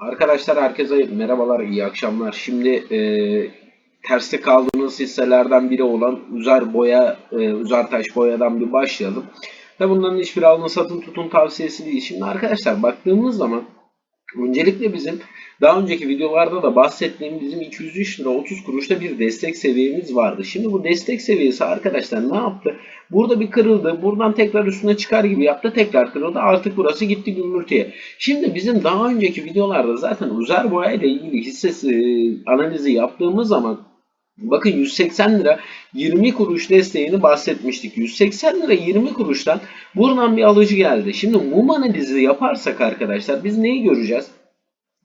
Arkadaşlar herkese merhabalar, iyi akşamlar. Şimdi e, terste kaldığınız hisselerden biri olan Üzer Boya, e, Üzer Taş Boya'dan bir başlayalım. Ve bunların hiçbir alın satın tutun tavsiyesi değil. Şimdi arkadaşlar baktığımız zaman öncelikle bizim daha önceki videolarda da bahsettiğim bizim 203 lira 30 kuruşta bir destek seviyemiz vardı. Şimdi bu destek seviyesi arkadaşlar ne yaptı? Burada bir kırıldı. Buradan tekrar üstüne çıkar gibi yaptı. Tekrar kırıldı. Artık burası gitti gümürtüye. Şimdi bizim daha önceki videolarda zaten Uzer Boya ile ilgili hisse e, analizi yaptığımız zaman Bakın 180 lira 20 kuruş desteğini bahsetmiştik. 180 lira 20 kuruştan buradan bir alıcı geldi. Şimdi mum analizi yaparsak arkadaşlar biz neyi göreceğiz?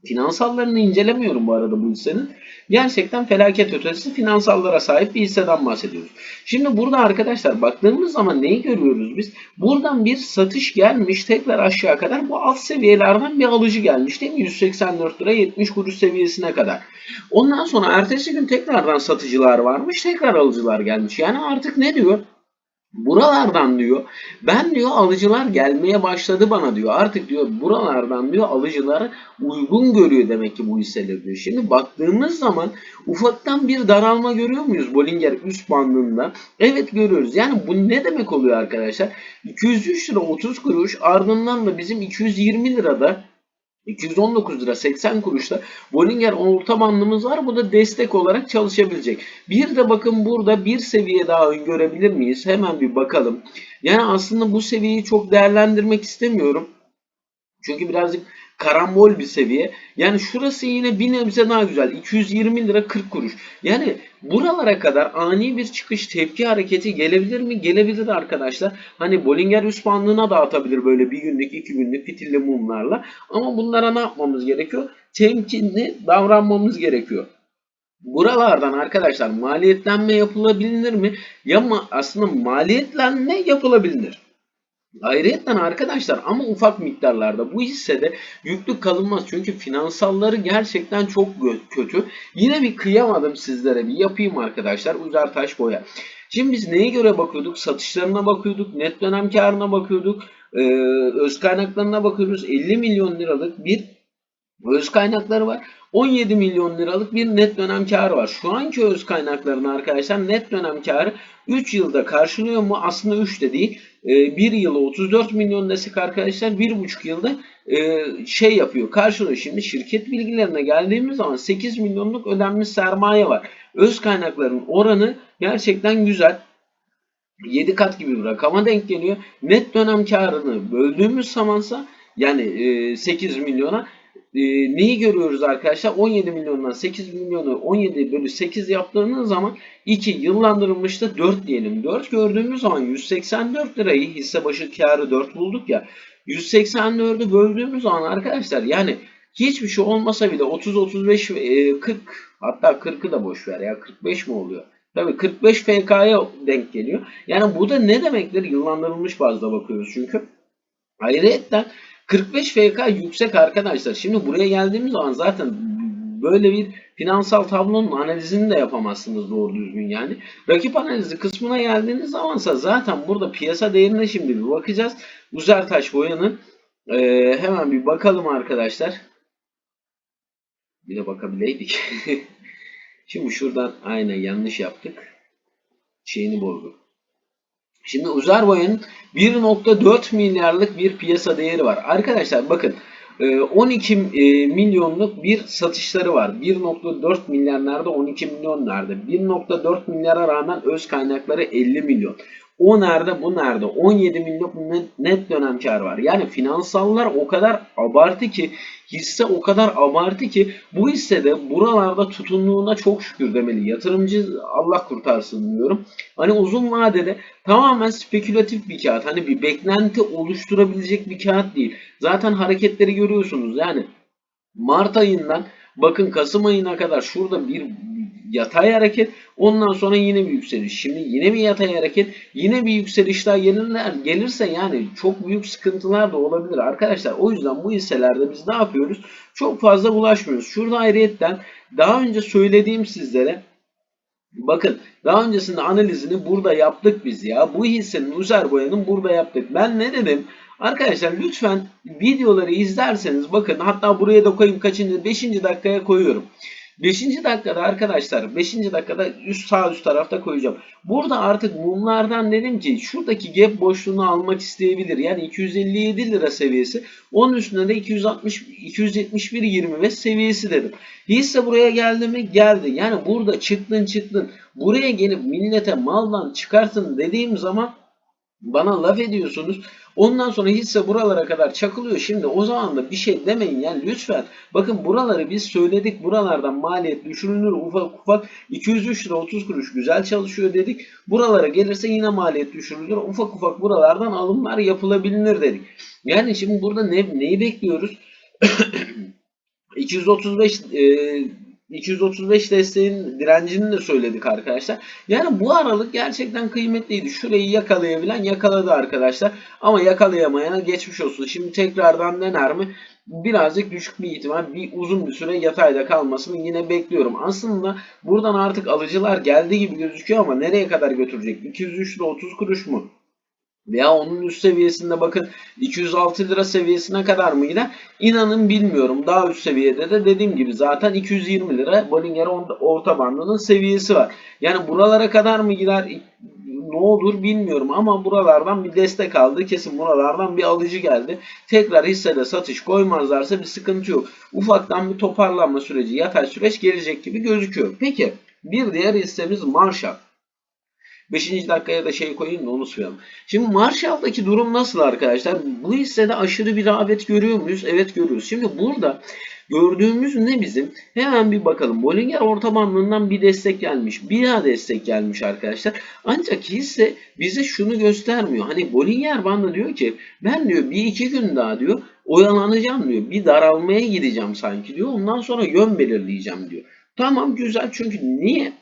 Finansallarını incelemiyorum bu arada bu hissenin. Gerçekten felaket ötesi finansallara sahip bir hisseden bahsediyoruz. Şimdi burada arkadaşlar baktığımız zaman neyi görüyoruz biz? Buradan bir satış gelmiş tekrar aşağı kadar bu alt seviyelerden bir alıcı gelmiş değil mi? 184 lira 70 kuruş seviyesine kadar. Ondan sonra ertesi gün tekrardan satıcılar varmış tekrar alıcılar gelmiş. Yani artık ne diyor? Buralardan diyor ben diyor alıcılar gelmeye başladı bana diyor. Artık diyor buralardan diyor alıcıları uygun görüyor demek ki bu hisseler diyor. Şimdi baktığımız zaman ufaktan bir daralma görüyor muyuz Bollinger üst bandında? Evet görüyoruz. Yani bu ne demek oluyor arkadaşlar? 203 lira 30 kuruş ardından da bizim 220 lirada 219 lira 80 kuruşta Bollinger orta bandımız var. Bu da destek olarak çalışabilecek. Bir de bakın burada bir seviye daha görebilir miyiz? Hemen bir bakalım. Yani aslında bu seviyeyi çok değerlendirmek istemiyorum. Çünkü birazcık karambol bir seviye. Yani şurası yine bir nebze daha güzel. 220 lira 40 kuruş. Yani buralara kadar ani bir çıkış tepki hareketi gelebilir mi? Gelebilir arkadaşlar. Hani Bollinger üst bandına da atabilir böyle bir günlük iki günlük fitilli mumlarla. Ama bunlara ne yapmamız gerekiyor? Temkinli davranmamız gerekiyor. Buralardan arkadaşlar maliyetlenme yapılabilir mi? Ya ma aslında maliyetlenme yapılabilir. Ayrıyeten arkadaşlar ama ufak miktarlarda bu hissede yüklük kalınmaz. Çünkü finansalları gerçekten çok kötü. Yine bir kıyamadım sizlere bir yapayım arkadaşlar. Uzer taş boya. Şimdi biz neye göre bakıyorduk? Satışlarına bakıyorduk. Net dönem karına bakıyorduk. Ee, öz kaynaklarına bakıyoruz. 50 milyon liralık bir öz kaynakları var. 17 milyon liralık bir net dönem karı var. Şu anki öz kaynaklarını arkadaşlar net dönem karı 3 yılda karşılıyor mu? Aslında 3 de değil. 1 ee, yıla 34 milyon desek arkadaşlar 1,5 yılda e, şey yapıyor karşılıyor. Şimdi şirket bilgilerine geldiğimiz zaman 8 milyonluk ödenmiş sermaye var. Öz kaynakların oranı gerçekten güzel. 7 kat gibi bir rakama denk geliyor. Net dönem karını böldüğümüz zamansa yani 8 milyona e, neyi görüyoruz arkadaşlar? 17 milyondan 8 milyonu 17 bölü 8 yaptığınız zaman 2 yıllandırılmıştı 4 diyelim. 4 gördüğümüz zaman 184 lirayı hisse başı karı 4 bulduk ya. 184'ü böldüğümüz zaman arkadaşlar yani hiçbir şey olmasa bile 30 35 e, 40 hatta 40'ı da boş ver ya 45 mi oluyor? Tabii 45 FK'ya denk geliyor. Yani bu da ne demektir? Yıllandırılmış bazda bakıyoruz çünkü. Ayrıca 45 FK yüksek arkadaşlar. Şimdi buraya geldiğimiz zaman zaten böyle bir finansal tablonun analizini de yapamazsınız doğru düzgün yani. Rakip analizi kısmına geldiğiniz zamansa zaten burada piyasa değerine şimdi bir bakacağız. Uzertaş boyanın e, hemen bir bakalım arkadaşlar. Bir de bakabileydik. şimdi şuradan aynen yanlış yaptık. Şeyini bozduk. Şimdi Uzer Boya'nın 1.4 milyarlık bir piyasa değeri var. Arkadaşlar bakın 12 e, e, milyonluk bir satışları var. 1.4 milyar nerede? 12 milyon nerede? 1.4 milyara rağmen öz kaynakları 50 milyon. O nerede bu nerede? 17 milyon net dönem kar var. Yani finansallar o kadar abartı ki hisse o kadar abartı ki bu hissede buralarda tutunduğuna çok şükür demeli. Yatırımcı Allah kurtarsın diyorum. Hani uzun vadede tamamen spekülatif bir kağıt. Hani bir beklenti oluşturabilecek bir kağıt değil. Zaten hareketleri görüyorsunuz. Yani Mart ayından bakın Kasım ayına kadar şurada bir yatay hareket. Ondan sonra yine bir yükseliş. Şimdi yine bir yatay hareket. Yine bir yükseliş daha gelirler, gelirse yani çok büyük sıkıntılar da olabilir arkadaşlar. O yüzden bu hisselerde biz ne yapıyoruz? Çok fazla bulaşmıyoruz. Şurada ayrıyetten daha önce söylediğim sizlere Bakın daha öncesinde analizini burada yaptık biz ya. Bu hissenin Uzer boyanın burada yaptık. Ben ne dedim? Arkadaşlar lütfen videoları izlerseniz bakın hatta buraya da koyayım kaçıncı 5. dakikaya koyuyorum. 5. dakikada arkadaşlar 5. dakikada üst sağ üst tarafta koyacağım. Burada artık mumlardan dedim ki şuradaki gap boşluğunu almak isteyebilir. Yani 257 lira seviyesi. Onun üstünde de 260 271.25 seviyesi dedim. Hisse buraya geldi mi? Geldi. Yani burada çıktın çıktın. Buraya gelip millete maldan çıkartın dediğim zaman bana laf ediyorsunuz. Ondan sonra hisse buralara kadar çakılıyor. Şimdi o zaman da bir şey demeyin yani lütfen. Bakın buraları biz söyledik. Buralardan maliyet düşürülür ufak ufak. 203 lira 30 kuruş güzel çalışıyor dedik. Buralara gelirse yine maliyet düşürülür. Ufak ufak buralardan alımlar yapılabilir dedik. Yani şimdi burada ne, neyi bekliyoruz? 235 e, 235 desteğin direncini de söyledik arkadaşlar. Yani bu aralık gerçekten kıymetliydi. Şurayı yakalayabilen yakaladı arkadaşlar. Ama yakalayamayana geçmiş olsun. Şimdi tekrardan dener mi? Birazcık düşük bir ihtimal bir uzun bir süre yatayda kalmasını yine bekliyorum. Aslında buradan artık alıcılar geldi gibi gözüküyor ama nereye kadar götürecek? 203 lira 30 kuruş mu? Veya onun üst seviyesinde bakın 206 lira seviyesine kadar mı gider? İnanın bilmiyorum. Daha üst seviyede de dediğim gibi zaten 220 lira Bollinger orta bandının seviyesi var. Yani buralara kadar mı gider? Ne olur bilmiyorum ama buralardan bir destek aldı. Kesin buralardan bir alıcı geldi. Tekrar hissede satış koymazlarsa bir sıkıntı yok. Ufaktan bir toparlanma süreci, yatay süreç gelecek gibi gözüküyor. Peki bir diğer hissemiz Marshall. 5. dakikaya da şey koyayım da söyleyeyim. Şimdi Marshall'daki durum nasıl arkadaşlar? Bu hissede aşırı bir rağbet görüyor muyuz? Evet görüyoruz. Şimdi burada gördüğümüz ne bizim? Hemen bir bakalım. Bollinger orta bandından bir destek gelmiş. Bir daha destek gelmiş arkadaşlar. Ancak hisse bize şunu göstermiyor. Hani Bollinger bandı diyor ki ben diyor bir iki gün daha diyor oyalanacağım diyor. Bir daralmaya gideceğim sanki diyor. Ondan sonra yön belirleyeceğim diyor. Tamam güzel çünkü niye?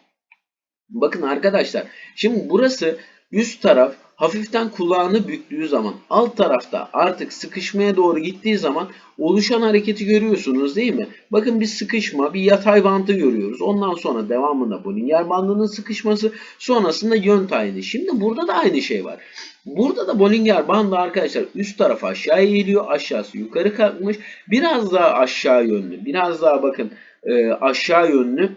Bakın arkadaşlar şimdi burası üst taraf hafiften kulağını büktüğü zaman alt tarafta artık sıkışmaya doğru gittiği zaman oluşan hareketi görüyorsunuz değil mi? Bakın bir sıkışma, bir yatay bandı görüyoruz. Ondan sonra devamında Bollinger bandının sıkışması, sonrasında yön tayini. Şimdi burada da aynı şey var. Burada da Bollinger bandı arkadaşlar üst taraf aşağı eğiliyor, aşağısı yukarı kalkmış. Biraz daha aşağı yönlü, biraz daha bakın aşağı yönlü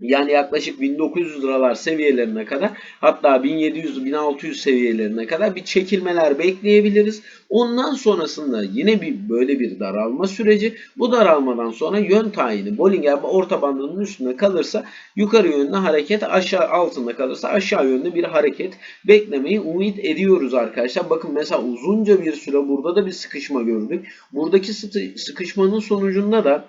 yani yaklaşık 1900 liralar seviyelerine kadar hatta 1700-1600 seviyelerine kadar bir çekilmeler bekleyebiliriz. Ondan sonrasında yine bir böyle bir daralma süreci. Bu daralmadan sonra yön tayini Bollinger orta bandının üstünde kalırsa yukarı yönlü hareket aşağı altında kalırsa aşağı yönlü bir hareket beklemeyi umut ediyoruz arkadaşlar. Bakın mesela uzunca bir süre burada da bir sıkışma gördük. Buradaki sıkışmanın sonucunda da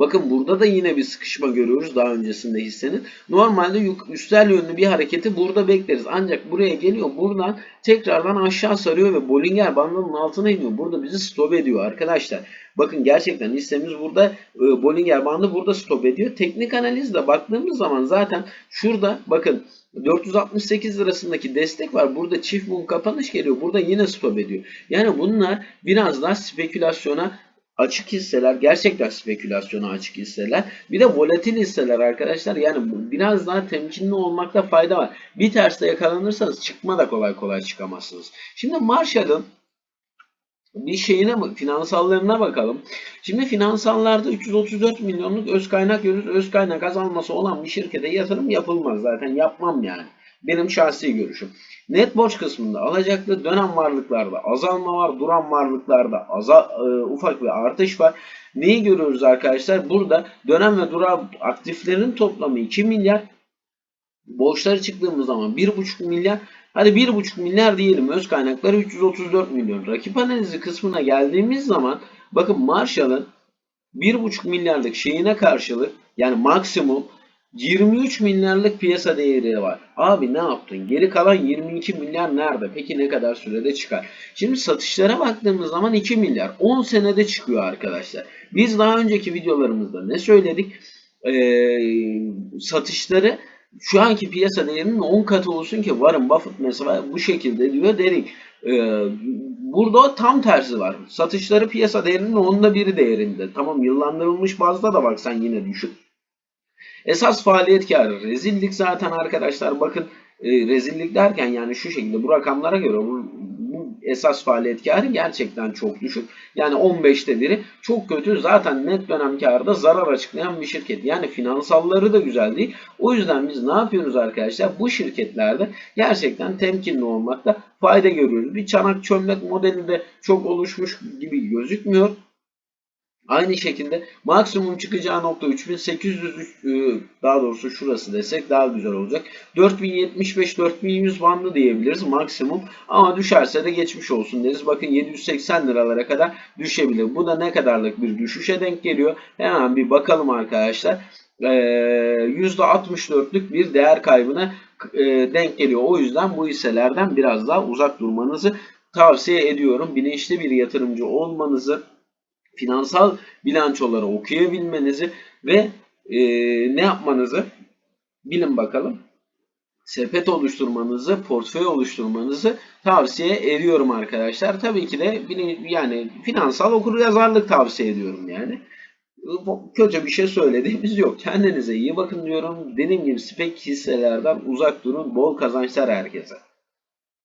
Bakın burada da yine bir sıkışma görüyoruz daha öncesinde hissenin. Normalde üstel yönlü bir hareketi burada bekleriz. Ancak buraya geliyor. Buradan tekrardan aşağı sarıyor ve Bollinger bandının altına iniyor. Burada bizi stop ediyor arkadaşlar. Bakın gerçekten hissemiz burada e, Bollinger bandı burada stop ediyor. Teknik analizde baktığımız zaman zaten şurada bakın 468 lirasındaki destek var. Burada çift mum kapanış geliyor. Burada yine stop ediyor. Yani bunlar biraz daha spekülasyona açık hisseler gerçekten spekülasyona açık hisseler. Bir de volatil hisseler arkadaşlar. Yani biraz daha temkinli olmakta fayda var. Bir terste yakalanırsanız çıkma da kolay kolay çıkamazsınız. Şimdi Marshall'ın bir şeyine finansallarına bakalım. Şimdi finansallarda 334 milyonluk öz kaynak görürüz. Öz kaynak azalması olan bir şirkete yatırım yapılmaz. Zaten yapmam yani. Benim şahsi görüşüm. Net borç kısmında alacaklı dönem varlıklarda azalma var. Duran varlıklarda aza, e, ufak bir artış var. Neyi görüyoruz arkadaşlar? Burada dönem ve duran aktiflerin toplamı 2 milyar. Borçları çıktığımız zaman 1,5 milyar. Hadi 1,5 milyar diyelim. Öz kaynakları 334 milyon. Rakip analizi kısmına geldiğimiz zaman bakın Marshall'ın 1,5 milyarlık şeyine karşılık yani maksimum 23 milyarlık piyasa değeri var. Abi ne yaptın? Geri kalan 22 milyar nerede? Peki ne kadar sürede çıkar? Şimdi satışlara baktığımız zaman 2 milyar. 10 senede çıkıyor arkadaşlar. Biz daha önceki videolarımızda ne söyledik? Ee, satışları şu anki piyasa değerinin 10 katı olsun ki Warren Buffett mesela bu şekilde diyor dedik. Ee, burada tam tersi var. Satışları piyasa değerinin onda biri değerinde. Tamam yıllandırılmış bazda da baksan yine düşük. Esas faaliyet karı rezillik zaten arkadaşlar bakın e, rezillik derken yani şu şekilde bu rakamlara göre bu, bu esas faaliyet karı gerçekten çok düşük. Yani 15'te biri çok kötü. Zaten net dönem karda zarar açıklayan bir şirket. Yani finansalları da güzel değil. O yüzden biz ne yapıyoruz arkadaşlar? Bu şirketlerde gerçekten temkinli olmakta fayda görüyoruz. Bir çanak çömlek modeli de çok oluşmuş gibi gözükmüyor. Aynı şekilde maksimum çıkacağı nokta 3800 e, daha doğrusu şurası desek daha güzel olacak. 4075-4100 bandı diyebiliriz maksimum ama düşerse de geçmiş olsun deriz. Bakın 780 liralara kadar düşebilir. Bu da ne kadarlık bir düşüşe denk geliyor. Hemen bir bakalım arkadaşlar. Ee, %64'lük bir değer kaybına e, denk geliyor. O yüzden bu hisselerden biraz daha uzak durmanızı tavsiye ediyorum. Bilinçli bir yatırımcı olmanızı finansal bilançoları okuyabilmenizi ve e, ne yapmanızı bilin bakalım. Sepet oluşturmanızı, portföy oluşturmanızı tavsiye ediyorum arkadaşlar. Tabii ki de yani finansal okuryazarlık tavsiye ediyorum yani. Kötü bir şey söylediğimiz yok. Kendinize iyi bakın diyorum. Dediğim gibi spek hisselerden uzak durun. Bol kazançlar herkese.